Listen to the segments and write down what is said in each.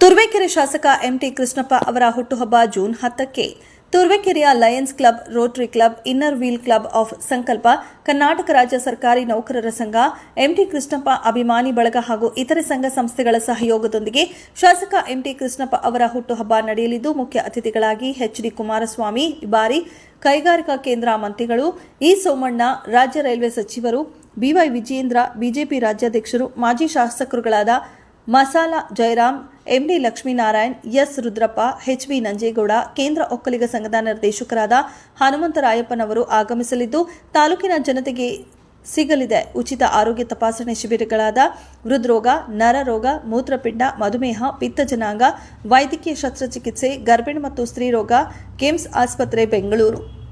ತುರುವೇಕೆರೆ ಶಾಸಕ ಎಂಟಿ ಕೃಷ್ಣಪ್ಪ ಅವರ ಹುಟ್ಟುಹಬ್ಬ ಜೂನ್ ಹತ್ತಕ್ಕೆ ತುರ್ವೇಕೆರೆಯ Lions club, Rotary club, Inner Wheel club of Sankalpa, Karnataka ರಾಜ್ಯ ಸರ್ಕಾರಿ ನೌಕರರ ಸಂಘ, ಎಂಟಿ ಕೃಷ್ಣಪ್ಪ ಅಭಿಮಾನಿ ಬಳಗ ಹಾಗೂ ಇತರೆ ಸಂಘ ಸಂಸ್ಥೆಗಳ ಸಹಯೋಗದೊಂದಿಗೆ ಶಾಸಕ ಎಂಟಿ ಕೃಷ್ಣಪ್ಪ ಅವರ ಹುಟ್ಟುಹಬ್ಬ ನಡೆಯಲಿದ್ದು, ಮುಖ್ಯ ಅತಿಥಿಗಳಾಗಿ ಎಚ್ಡಿ ಕುಮಾರಸ್ವಾಮಿ, ಬಾರಿ ಕೈಗಾರಿಕಾ ಕೇಂದ್ರ ಮಂತ್ರಿಗಳು, ಇ ಸೋಮಣ್ಣ, ರಾಜ್ಯ ರೈಲ್ವೆ ಸಚಿವರು ಬಿವೈ ವಿಜೇಂದ್ರ ಬಿಜೆಪಿ ರಾಜ್ಯಾಧ್ಯಕ್ಷರು, ಮಾಜಿ ಶಾಸಕರುಗಳಾದ Masala Jayaram MD Lakshminarayan, S Rudrappa HB Nanjegowda, ಕೇಂದ್ರ ಒಕ್ಕಲಿಗ ಸಂಘದ ನಿರ್ದೇಶಕರಾದ ಹನುಮಂತರಾಯಪ್ಪನವರು ಆಗಮಿಸಲಿದ್ದು, ತಾಲೂಕಿನ ಜನತೆಗೆ ಸಿಗಲಿದೆ. ಉಚಿತ ಆರೋಗ್ಯ ತಪಾಸಣೆ ಶಿಬಿರಗಳಾದ ಹೃದ್ರೋಗ, ನರರೋಗ, ಮೂತ್ರಪಿಂಡ, ಮಧುಮೇಹ ಪಿತ್ತಜನಾಂಗ ವೈದ್ಯಕೀಯ ಶಸ್ತ್ರಚಿಕಿತ್ಸೆ, ಗರ್ಭಿಣಿ ಮತ್ತು ಸ್ತ್ರೀರೋಗ, ಕೆಮ್ಸ್ ಆಸ್ಪತ್ರೆ, ಬೆಂಗಳೂರು.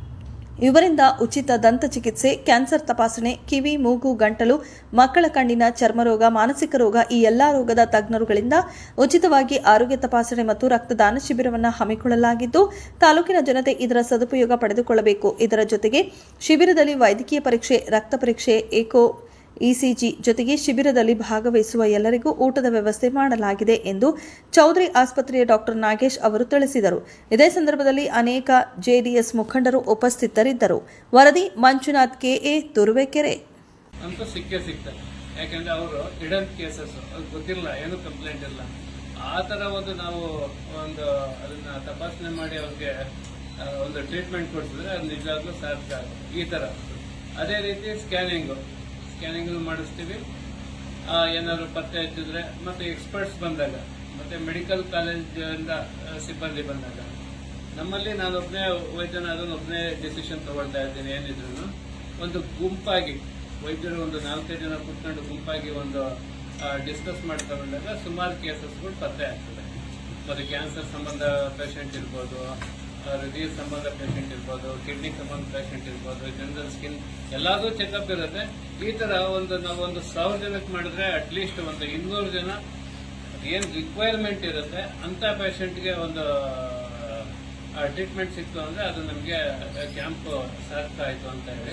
ಇವರಿಂದ ಉಚಿತ ದಂತ ಚಿಕಿತ್ಸೆ, ಕ್ಯಾನ್ಸರ್ ತಪಾಸಣೆ, ಕಿವಿ, ಮೂಗು, ಗಂಟಲು, ಮಕ್ಕಳ ಕಣ್ಣಿನ ಚರ್ಮರೋಗ, ಮಾನಸಿಕ ರೋಗ ಈ ಎಲ್ಲಾ ರೋಗದ ತಜ್ಞರುಗಳಿಂದ ಉಚಿತವಾಗಿ ಆರೋಗ್ಯ ತಪಾಸಣೆ ಮತ್ತು ರಕ್ತದಾನ ಶಿಬಿರವನ್ನು ಹಮ್ಮಿಕೊಳ್ಳಲಾಗಿದ್ದು, ತಾಲೂಕಿನ ಜನತೆ ಇದರ ಸದುಪಯೋಗ ಪಡೆದುಕೊಳ್ಳಬೇಕು. ಇದರ ಜೊತೆಗೆ ಶಿಬಿರದಲ್ಲಿ ವೈದ್ಯಕೀಯ ಪರೀಕ್ಷೆ, ರಕ್ತ ಪರೀಕ್ಷೆ ಏಕೋ ಇಸಿಜಿ ಜೊತೆಗೆ ಶಿಬಿರದಲ್ಲಿ ಭಾಗವಹಿಸುವ ಎಲ್ಲರಿಗೂ ಊಟದ ವ್ಯವಸ್ಥೆ ಮಾಡಲಾಗಿದೆ ಎಂದು ಚೌಧರಿ ಆಸ್ಪತ್ರೆಯ ಡಾಕ್ಟರ್ ನಾಗೇಶ್ ಅವರು ತಿಳಿಸಿದರು. ಇದೇ ಸಂದರ್ಭದಲ್ಲಿ ಅನೇಕ ಜೆಡಿಎಸ್ ಮುಖಂಡರು ಉಪಸ್ಥಿತರಿದ್ದರು. ವರದಿ ಮಂಜುನಾಥ್ ಕೆಎ ತುರುವೇಕೆರೆ. ಅವರು ಕೇಸಸ್ ಏನು ಕಂಪ್ಲೇಂಟ್ ಇಲ್ಲ. ಆ ಥರ ಒಂದು ನಾವು ಒಂದು ಅದನ್ನ ತಪಾಸಣೆ ಮಾಡಿ ಅವ್ರಿಗೆ ಒಂದು ಟ್ರೀಟ್ಮೆಂಟ್ ಕೊಡ್ತಿದ್ರೆ ಅದು ನಿಜವಾಗ್ಲೂ ಸಾಧ್ಯ. ಈ ಥರ. ಅದೇ ರೀತಿ ಸ್ಕ್ಯಾನಿಂಗು. ಸ್ಕ್ಯಾನಿಂಗ್ ಮಾಡಿಸ್ತೀವಿ. ಏನಾದರೂ ಪತ್ತೆ ಹಚ್ಚಿದ್ರೆ, ಮತ್ತೆ ಎಕ್ಸ್ಪರ್ಟ್ಸ್ ಬಂದಾಗ, ಮತ್ತೆ ಮೆಡಿಕಲ್ ಕಾಲೇಜಿಂದ ಸಿಬ್ಬಂದಿ ಬಂದಾಗ. ನಮ್ಮಲ್ಲಿ ನಾನೊಬ್ಬನೇ ಅದನ್ನು ಒಬ್ಬನೇ ಡಿಸಿಷನ್ ತಗೊಳ್ತಾ ಇದ್ದೀನಿ ಏನಿದ್ರು ಒಂದು ಗುಂಪಾಗಿ, ವೈದ್ಯರು ಒಂದು ನಾಲ್ಕೈದು ಜನ ಕುತ್ಕೊಂಡು ಗುಂಪಾಗಿ ಒಂದು ಡಿಸ್ಕಸ್ ಮಾಡಿ ತಗೊಂಡಾಗ ಸುಮಾರು ಕೇಸಸ್ಗಳು ಪತ್ತೆ ಆಗ್ತದೆ. ಮತ್ತು ಕ್ಯಾನ್ಸರ್ ಸಂಬಂಧ ಪೇಷಂಟ್ ಇರ್ಬೋದು ಹೃದಯ ಸಂಬಂಧ ಪೇಷಂಟ್ ಇರ್ಬೋದು ಕಿಡ್ನಿ ಸಂಬಂಧ ಪೇಷಂಟ್ ಇರ್ಬೋದು ಜನರಲ್ ಸ್ಕಿನ್ ಎಲ್ಲಾದ್ರೂ ಚೆಕಪ್ ಇರುತ್ತೆ. ಈ ತರ ಒಂದು ನಾವೊಂದು ಸಾವಿರ ಜನಕ್ಕೆ ಮಾಡಿದ್ರೆ ಅಟ್ಲೀಸ್ಟ್ ಒಂದು ಇನ್ನೂರು ಜನ ಏನು ರಿಕ್ವೈರ್ಮೆಂಟ್ ಇರುತ್ತೆ ಅಂತ ಪೇಷಂಟ್ಗೆ ಒಂದು ಟ್ರೀಟ್ಮೆಂಟ್ ಸಿಕ್ತು ಅಂದ್ರೆ ಅದು ನಮಗೆ ಕ್ಯಾಂಪ್ ಸಾಕ್ತಾ ಅಂತ ಹೇಳಿ.